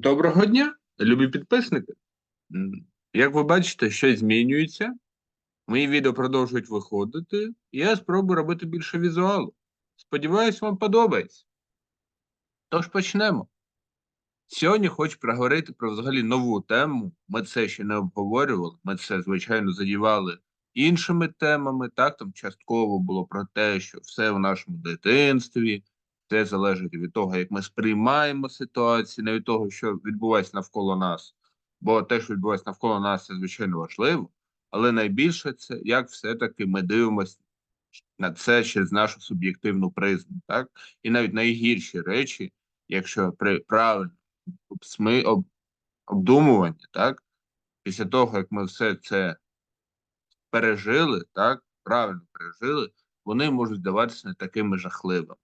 Доброго дня, любі підписники. Як ви бачите, щось змінюється. Мої відео продовжують виходити, і я спробую робити більше візуалу. Сподіваюсь, вам подобається. Тож почнемо. Сьогодні хочу проговорити про взагалі нову тему. Ми це ще не обговорювали. Ми це, звичайно, задівали іншими темами. Так, там частково було про те, що все в нашому дитинстві, це залежить від того, як ми сприймаємо ситуацію, не від того, що відбувається навколо нас. Бо те, що відбувається навколо нас, це звичайно важливо. Але найбільше це як все-таки ми дивимося на це через нашу суб'єктивну призму. Так? І навіть найгірші речі, якщо при правильно обсми, об, обдумування, так? після того, як ми все це пережили, так, правильно пережили, вони можуть здаватися не такими жахливими.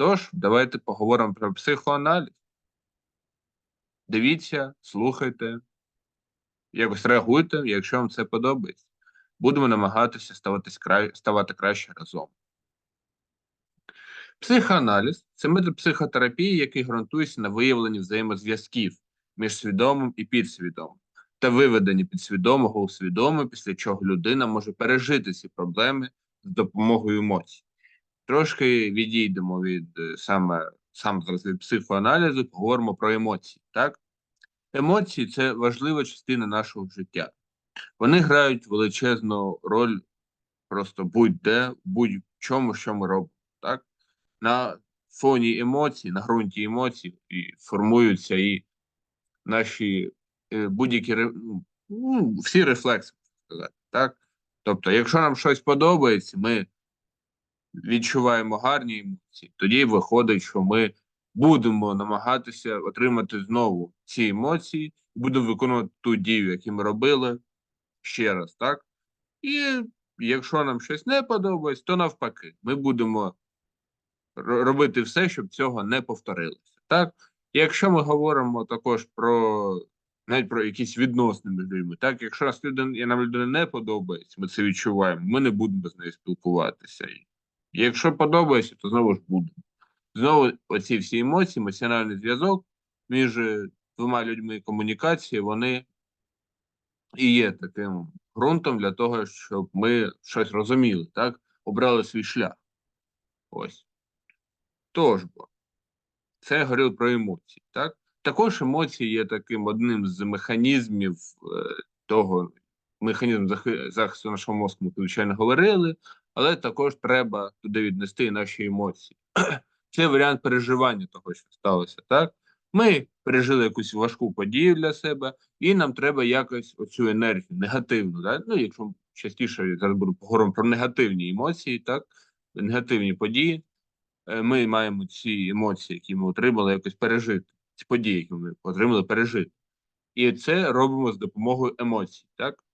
Тож, давайте поговоримо про психоаналіз. Дивіться, слухайте, якось реагуйте, якщо вам це подобається. Будемо намагатися ставатись кра... ставати краще разом. Психоаналіз це метод психотерапії, який ґрунтується на виявленні взаємозв'язків між свідомим і підсвідомим та виведенні підсвідомого у свідоме, після чого людина може пережити ці проблеми з допомогою емоцій. Трошки відійдемо від е, саме сам зараз від психоаналізу, поговоримо про емоції. Так? Емоції це важлива частина нашого життя. Вони грають величезну роль просто будь-де, будь-чому, що ми робимо. Так? На фоні емоцій, на ґрунті емоцій і формуються і наші е, будь-які ну, всі рефлекси. Так? Тобто, якщо нам щось подобається, ми відчуваємо гарні емоції, тоді виходить, що ми будемо намагатися отримати знову ці емоції, будемо виконувати ту дію, яку ми робили ще раз, так? І якщо нам щось не подобається, то навпаки, ми будемо робити все, щоб цього не повторилося. Так? Якщо ми говоримо також про навіть про якісь відносини між людьми, так, якщо нас людина, нам людина не подобається, ми це відчуваємо, ми не будемо з нею спілкуватися. Якщо подобається, то знову ж будемо. Знову оці всі емоції, емоціональний зв'язок між е, двома людьми і комунікація, вони і є таким ґрунтом для того, щоб ми щось розуміли, так? Обрали свій шлях. Ось. Тож бо, це я говорив про емоції, так? Також емоції є таким одним з механізмів е, того, механізм захисту нашого мозку, ми звичайно говорили, але також треба туди віднести наші емоції. Це варіант переживання того, що сталося, так? Ми пережили якусь важку подію для себе, і нам треба якось оцю енергію негативну, да? ну якщо частіше зараз буду поговоримо про негативні емоції, так, негативні події, е, ми маємо ці емоції, які ми отримали, якось пережити, ці події, які ми отримали, пережити. І це робимо з допомогою емоцій, так?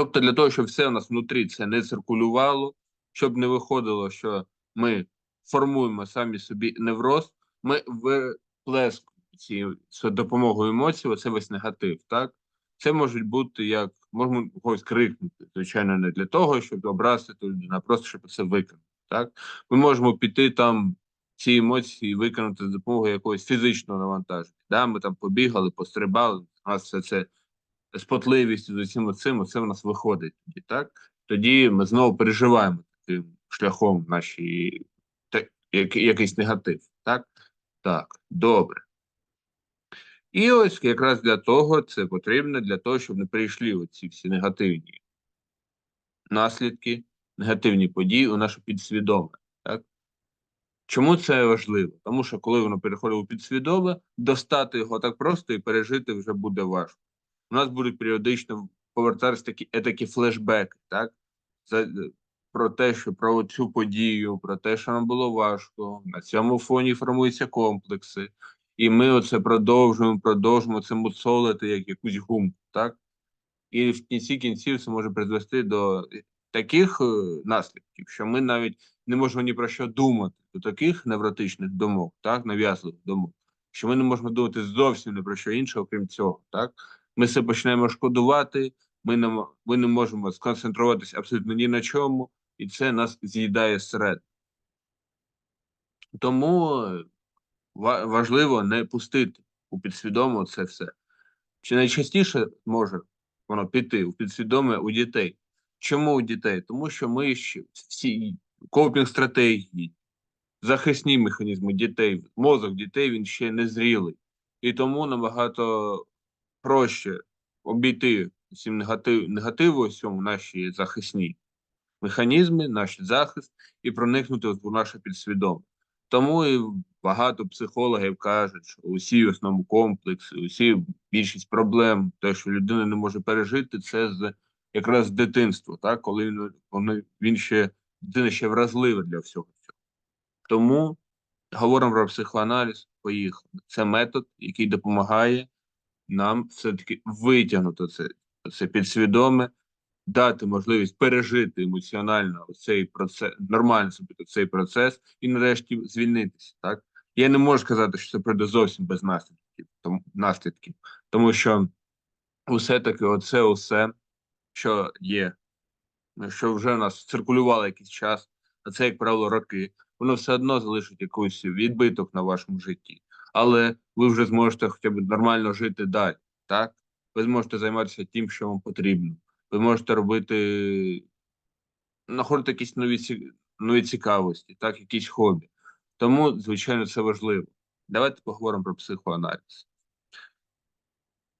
Тобто, для того, щоб все у нас внутрі це не циркулювало, щоб не виходило, що ми формуємо самі собі невроз, ми виплескуємо ці допомогою емоцій, оце весь негатив, так? Це можуть бути як можемо когось крикнути, звичайно, не для того, щоб образити людину, а просто щоб це виконати. Так? Ми можемо піти там ці емоції виконати з допомогою якогось фізичного навантаження. Да? Ми там побігали, пострибали, у нас все це з потливістю, з усім цим, це в нас виходить тоді, так? Тоді ми знову переживаємо таким шляхом наші та, як, якийсь негатив, так? Так, добре. І ось якраз для того це потрібно, для того, щоб не прийшли оці всі негативні наслідки, негативні події у наше підсвідоме. Так? Чому це важливо? Тому що коли воно переходить у підсвідоме, достати його так просто і пережити вже буде важко. У нас будуть періодично повертатися такі етакі флешбеки, так? За, про те, що про цю подію, про те, що нам було важко. На цьому фоні формуються комплекси. І ми оце продовжуємо, продовжуємо це мусолити як якусь гумку, так? І в кінці кінців це може призвести до таких е, наслідків, що ми навіть не можемо ні про що думати, до таких невротичних думок, так, нав'язливих думок, що ми не можемо думати зовсім не про що інше, окрім цього. Так? Ми себе починаємо шкодувати, ми не, ми не можемо сконцентруватися абсолютно ні на чому, і це нас з'їдає зсередини. Тому важливо не пустити у підсвідомо це все. Чи найчастіше може воно піти у підсвідоме у дітей? Чому у дітей? Тому що ми ще всі копінг стратегії, захисні механізми дітей, мозок дітей він ще не зрілий. І тому набагато проще обійти всім негатив, негативу усьому наші захисні механізми, наш захист і проникнути у наше підсвідоме. Тому і багато психологів кажуть, що усі в основному комплекси, усі більшість проблем, те, що людина не може пережити, це з якраз з дитинства, так коли він, він, він ще дитина ще вразлива для всього цього. Тому говоримо про психоаналіз, поїхали. Це метод, який допомагає нам все-таки витягнути це, це підсвідоме, дати можливість пережити емоціонально цей процес, нормально собі цей процес і нарешті звільнитися. Так я не можу сказати, що це прийде зовсім без наслідків, тому наслідків, тому що усе таки, оце усе, що є, що вже у нас циркулювало якийсь час, а це, як правило, роки, воно все одно залишить якийсь відбиток на вашому житті, але ви вже зможете хоча б нормально жити далі. Так, ви зможете займатися тим, що вам потрібно ви можете робити, знаходити якісь нові нові цікавості, так, якісь хобі. Тому, звичайно, це важливо. Давайте поговоримо про психоаналіз.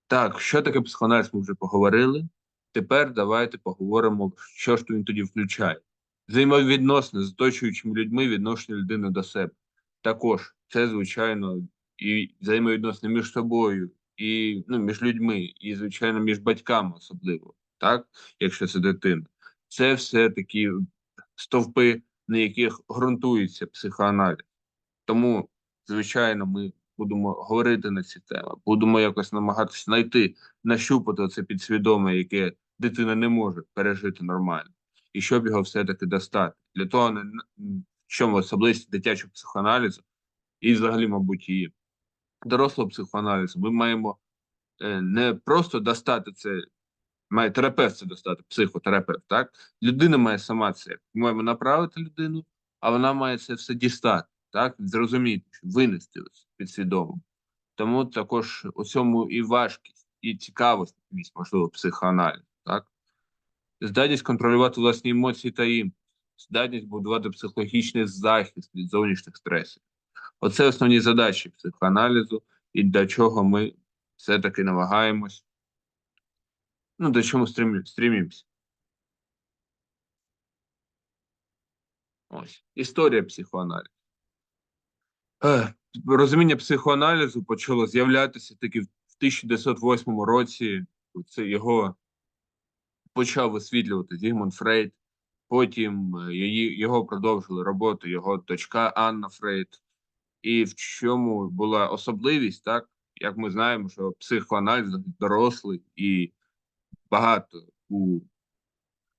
Так, що таке психоаналіз, ми вже поговорили. Тепер давайте поговоримо, що ж він тоді включає. Взаємовідносини з оточуючими людьми, відношення людини до себе. Також це, звичайно, і взаємовідносини між собою, і ну, між людьми, і, звичайно, між батьками особливо так, якщо це дитина, це все такі стовпи, на яких ґрунтується психоаналіз. Тому, звичайно, ми будемо говорити на ці теми, будемо якось намагатися знайти, нащупати це підсвідоме, яке дитина не може пережити нормально, і щоб його все-таки достати. Для того, в чому особливість дитячого психоаналізу, і взагалі, мабуть, і дорослого психоаналізу, ми маємо е, не просто достати це має терапевт це достати, психотерапевт, так? Людина має сама це. Ми маємо направити людину, а вона має це все дістати, так? Зрозуміти, винести підсвідомо. Тому також у цьому і важкість, і цікавість, можливо, психоаналіз, так? Здатність контролювати власні емоції та імпульс, здатність будувати психологічний захист від зовнішніх стресів. Оце основні задачі психоаналізу, і для чого ми все-таки намагаємось ну, до чому стремі, стремимося. Ось. Історія психоаналізу. Е, розуміння психоаналізу почало з'являтися таки в 1908 році. Це його почав висвітлювати Зігмунд Фрейд. Потім е, її, його продовжили роботу його дочка Анна Фрейд. І в чому була особливість, так? Як ми знаємо, що психоаналіз дорослий і багато у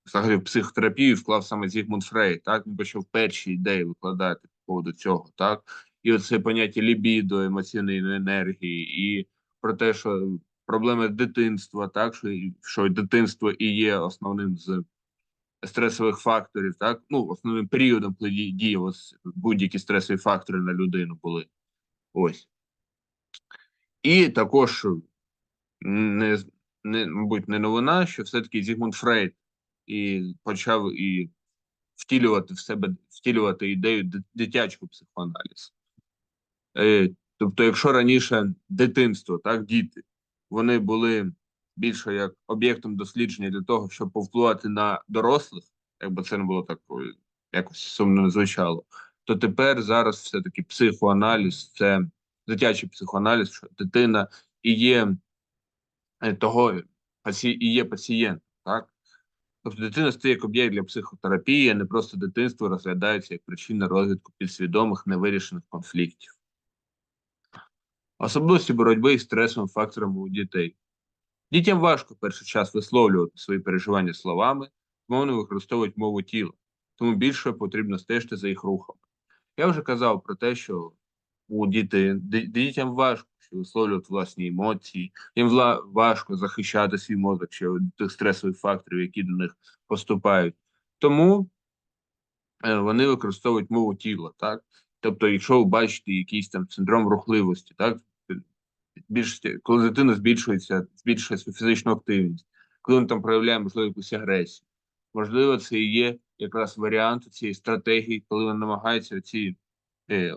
взагалі в психотерапію вклав саме Зігмунд Фрейд, так? Він почав перші ідеї викладати по поводу цього, так? І оце поняття лібідо, емоційної енергії, і про те, що проблеми дитинства, так? Що що дитинство і є основним з стресових факторів, так ну основним періодом, коли діє будь-які стресові фактори на людину були. Ось. І також не не, мабуть, не новина, що все-таки Зігмунд Фрейд і почав і втілювати в себе втілювати ідею дитячого психоаналізу. Е, Тобто, якщо раніше дитинство, так, діти, вони були більше як об'єктом дослідження для того, щоб повпливати на дорослих, якби це не було так якось сумно звучало, то тепер зараз все-таки психоаналіз, це дитячий психоаналіз, що дитина і є Е, того і є пацієнт, так? Тобто дитина стає як об'єкт для психотерапії, а не просто дитинство розглядається як причина розвитку підсвідомих невирішених конфліктів. Особливості боротьби із стресовим фактором у дітей. Дітям важко перший час висловлювати свої переживання словами, тому вони використовують мову тіла, тому більше потрібно стежити за їх рухами. Я вже казав про те, що у дітей дітям важко висловлювати власні емоції, їм важко захищати свій мозок ще від тих стресових факторів, які до них поступають. Тому е, вони використовують мову тіла, так? Тобто, якщо ви бачите якийсь там синдром рухливості, так більшості, коли дитина збільшується, збільшує свою фізичну активність, коли він там проявляє можливо якусь агресію. Можливо, це і є якраз варіант цієї стратегії, коли він намагається ці е,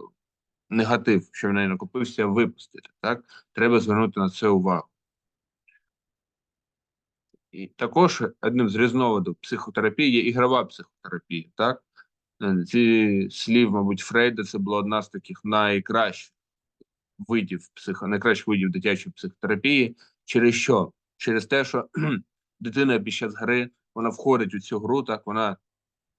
негатив, що в неї накопився, випустити. Так треба звернути на це увагу. І також одним з різновидів психотерапії є ігрова психотерапія. Так Е, ці слів, мабуть, Фрейда це була одна з таких найкращих видів психо, найкращих видів дитячої психотерапії. Через що? Через те, що дитина під час гри вона входить у цю гру, так вона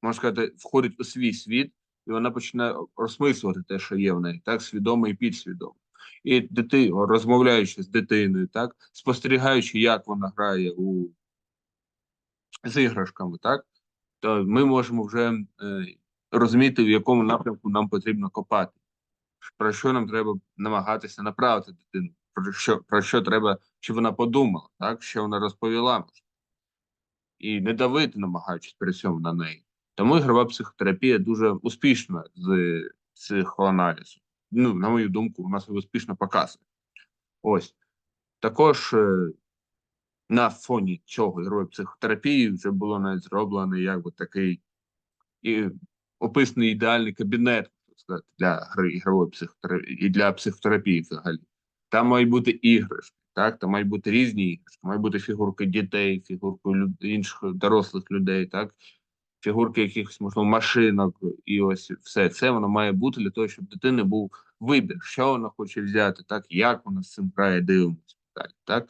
можна сказати, входить у свій світ, і вона починає розмислювати те, що є в неї, так свідомо і підсвідомо. І дитина, розмовляючи з дитиною, так спостерігаючи, як вона грає у з іграшками, так то ми можемо вже е, розуміти, в якому напрямку нам потрібно копати, про що нам треба намагатися направити дитину, про що про що треба, щоб вона подумала, так що вона розповіла, і не давити, намагаючись при цьому на неї. Тому ігрова психотерапія дуже успішна з психоаналізу. Ну, на мою думку, вона себе успішно показує. Ось також е, на фоні цього ігрової психотерапії вже було навіть зроблено якби такий і описаний ідеальний кабінет так сказати, для гри ігрової психотерапії і для психотерапії взагалі. Там мають бути іграшки, так, там мають бути різні іграшки, мають бути фігурки дітей, фігурки люд... інших дорослих людей, так, фігурки якихось, можливо, машинок, і ось все це воно має бути для того, щоб дитини був вибір, що вона хоче взяти, так, як вона з цим грає, дивимося, так, так,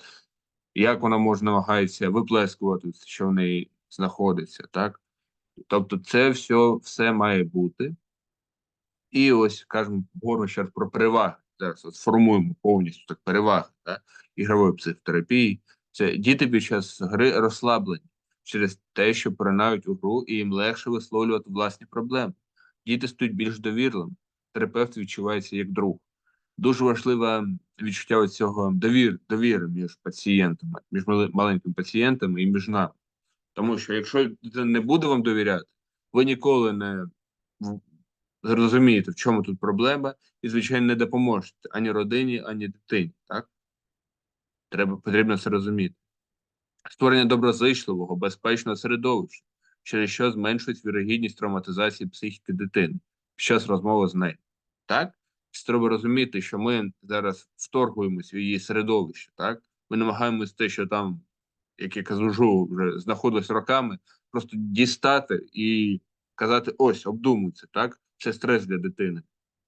як вона може намагається виплескувати, що в неї знаходиться, так. Тобто, це все все має бути. І ось кажемо говоримо ще про переваги. Зараз от сформуємо повністю так переваги так, ігрової психотерапії. Це діти під час гри розслаблені через те, що поринають у гру, і їм легше висловлювати власні проблеми. Діти стають більш довірливими, терапевт відчувається як друг. Дуже важливе відчуття цього довір, довіри між пацієнтами, між маленькими пацієнтами і між нами. Тому що якщо не буде вам довіряти, ви ніколи не зрозумієте, в чому тут проблема, і, звичайно, не допоможете ані родині, ані дитині. Так? Треба потрібно це розуміти. Створення доброзичливого, безпечного середовища, через що зменшують вірогідність травматизації психіки дитини під час розмови з нею. Так? Треба розуміти, що ми зараз вторгуємося в її середовище, так? Ми намагаємося те, що там, як я кажу, вже знаходилось роками, просто дістати і казати: ось, обдумуйте, так? Це стрес для дитини.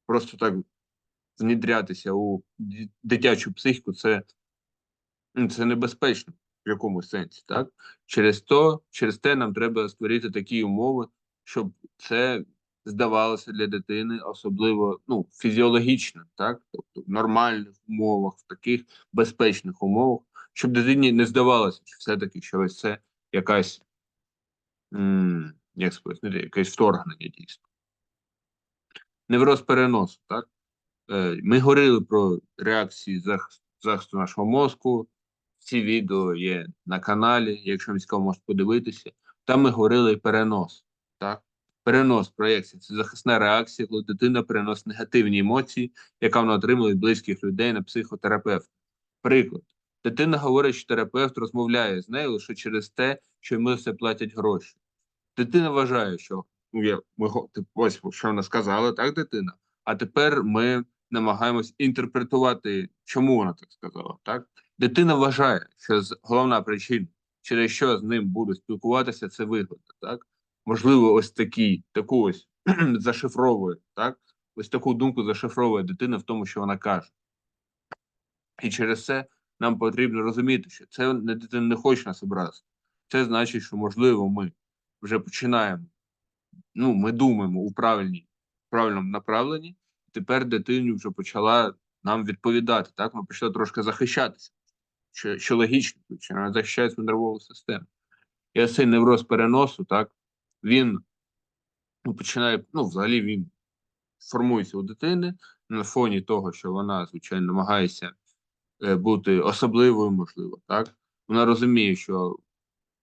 Просто так знідрятися у дитячу психіку це, ну, це небезпечно в якомусь сенсі, так? Через то, через те нам треба створити такі умови, щоб це здавалося для дитини, особливо ну, фізіологічно, так? Тобто в нормальних умовах, в таких безпечних умовах, щоб дитині не здавалося, що все-таки що це якась як сказати, якесь вторгнення дійсно. Невроз переносу, так? Е, ми говорили про реакції захисту, нашого мозку. Ці відео є на каналі, якщо військово можете подивитися. Там ми говорили перенос. так? Перенос проєкції це захисна реакція, коли дитина переносить негативні емоції, яка вона отримує від близьких людей на психотерапевта. Приклад. Дитина говорить, що терапевт розмовляє з нею лише через те, що йому все платять гроші. Дитина вважає, що я, ми, ось що вона сказала, так, дитина. А тепер ми намагаємось інтерпретувати, чому вона так сказала. Так? Дитина вважає, що головна причина, через що з ним будуть спілкуватися, це вигода. Так? Можливо, ось такий, таку ось зашифровує, так? Ось таку думку зашифровує дитина в тому, що вона каже. І через це нам потрібно розуміти, що це дитина не хоче нас образити. Це значить, що можливо ми вже починаємо. Ну, ми думаємо у правильній, правильному направленні. Тепер дитині вже почала нам відповідати. Так, ми почали трошки захищатися, що що логічно, що вона захищає свою нервову систему. І цей невроз переносу, так, він ну, починає, ну, взагалі він формується у дитини на фоні того, що вона, звичайно, намагається е, бути особливою, можливо, так. Вона розуміє, що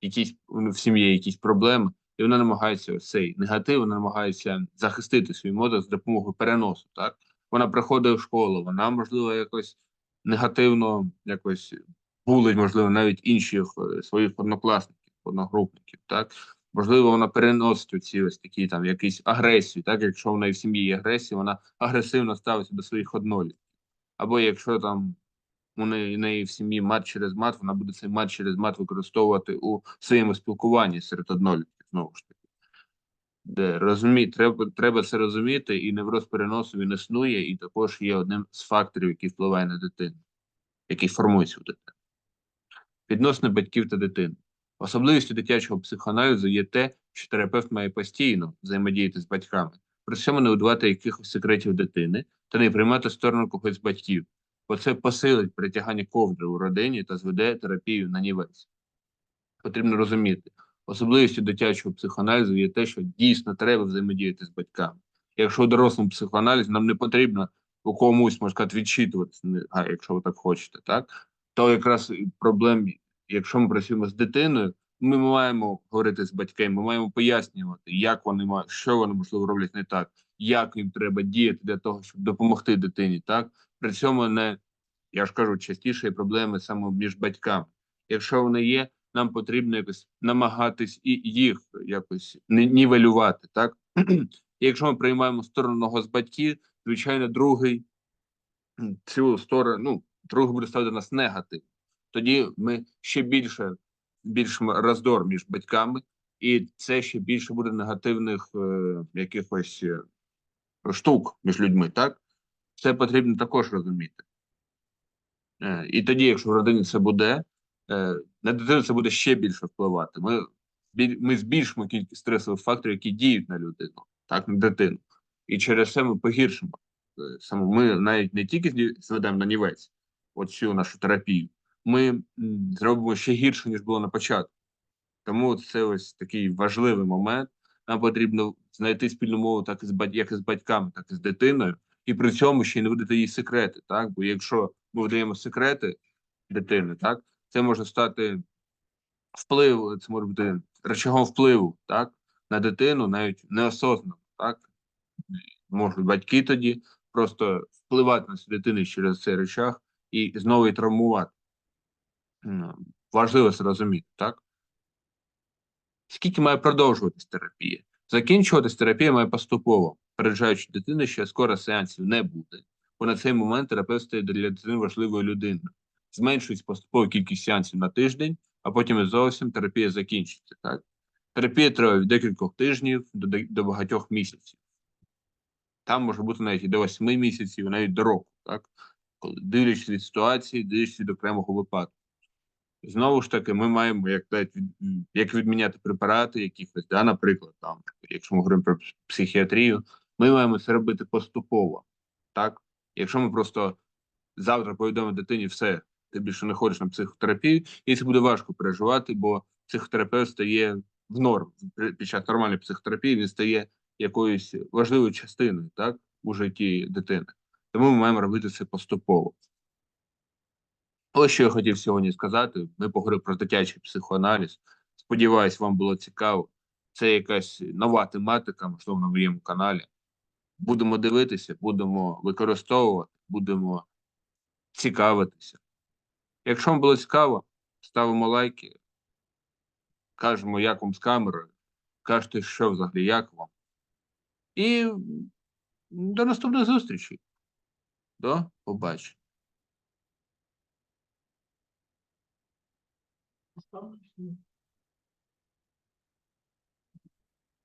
якісь в сім'ї якісь проблеми, і вона намагається ось цей негатив, вона намагається захистити свій мозок з допомогою переносу. Так вона приходить в школу, вона можливо якось негативно якось булить, можливо, навіть інших е, своїх однокласників, одногрупників, так можливо, вона переносить ці ось такі там якісь агресію, так якщо в неї в сім'ї є агресія, вона агресивно ставиться до своїх однолітків. Або якщо там у неї в сім'ї мат через мат, вона буде цей мат через мат використовувати у своєму спілкуванні серед однолітків, знову ж таки. Де розумі, треба, треба це розуміти, і невроз переносу він існує, і також є одним з факторів, який впливає на дитину, який формується у дитини. Відносини батьків та дитини. Особливістю дитячого психоаналізу є те, що терапевт має постійно взаємодіяти з батьками, при цьому не удавати якихось секретів дитини та не приймати сторону когось з батьків, бо це посилить притягання ковдри у родині та зведе терапію на нівець. Потрібно розуміти, особливістю дитячого психоаналізу є те, що дійсно треба взаємодіяти з батьками. Якщо у дорослому психоаналізі нам не потрібно у комусь, можна сказати, відчитуватися, якщо ви так хочете, так то якраз проблем, якщо ми працюємо з дитиною, ми маємо говорити з батьками, ми маємо пояснювати, як вони мають, що вони можливо роблять не так, як їм треба діяти для того, щоб допомогти дитині. Так при цьому не я ж кажу, частіше є проблеми саме між батьками. Якщо вони є, нам потрібно якось намагатись і їх якось нівелювати. Так якщо ми приймаємо сторону з батьків, звичайно, другий цю сторону, ну, другий буде ставити нас негатив. Тоді ми ще більше більшимо роздор між батьками, і це ще більше буде негативних е, якихось е, штук між людьми. Так це потрібно також розуміти. Е, І тоді, якщо в родині це буде, е, на дитину це буде ще більше впливати. Ми, ми збільшимо кількість стресових факторів, які діють на людину, так, на дитину. І через це ми погіршимо. е, Саме ми навіть не тільки зведемо на нівець оцю нашу терапію, ми зробимо ще гірше, ніж було на початку. Тому це ось такий важливий момент. Нам потрібно знайти спільну мову так і з як і з батьками, так і з дитиною, і при цьому ще й не видати їй секрети. Так, бо якщо ми видаємо секрети дитини, так це може стати вплив, це може бути речагом впливу, так на дитину, навіть неосознано, так можуть батьки тоді просто впливати на цю дитину через цей речах і знову її травмувати. Важливо це розуміти, так? Скільки має продовжуватись терапія? Закінчуватись терапія має поступово, переджаючи дитину, що скоро сеансів не буде, бо на цей момент терапевт стає для дитини важливою людиною. Зменшується поступово кількість сеансів на тиждень, а потім і зовсім терапія закінчиться. Так? Терапія триває від декількох тижнів до, до багатьох місяців. Там може бути навіть і до восьми місяців, навіть до року, так? Дивлячись від ситуації, дивлячись від окремого випадку. Знову ж таки, ми маємо як як відміняти препарати, якихось, да, наприклад, там, якщо ми говоримо про психіатрію, ми маємо це робити поступово. Так, якщо ми просто завтра повідомимо дитині, все, ти більше не ходиш на психотерапію, і це буде важко переживати, бо психотерапевт стає в норм під час нормальної психотерапії. Він стає якоюсь важливою частиною, так, у житті дитини. Тому ми маємо робити це поступово. Ось що я хотів сьогодні сказати. Ми поговорили про дитячий психоаналіз. Сподіваюсь, вам було цікаво. Це якась нова тематика, можливо, на моєму каналі. Будемо дивитися, будемо використовувати, будемо цікавитися. Якщо вам було цікаво, ставимо лайки, кажемо, як вам з камерою, кажете, що взагалі, як вам. І до наступних зустрічей. До побачення.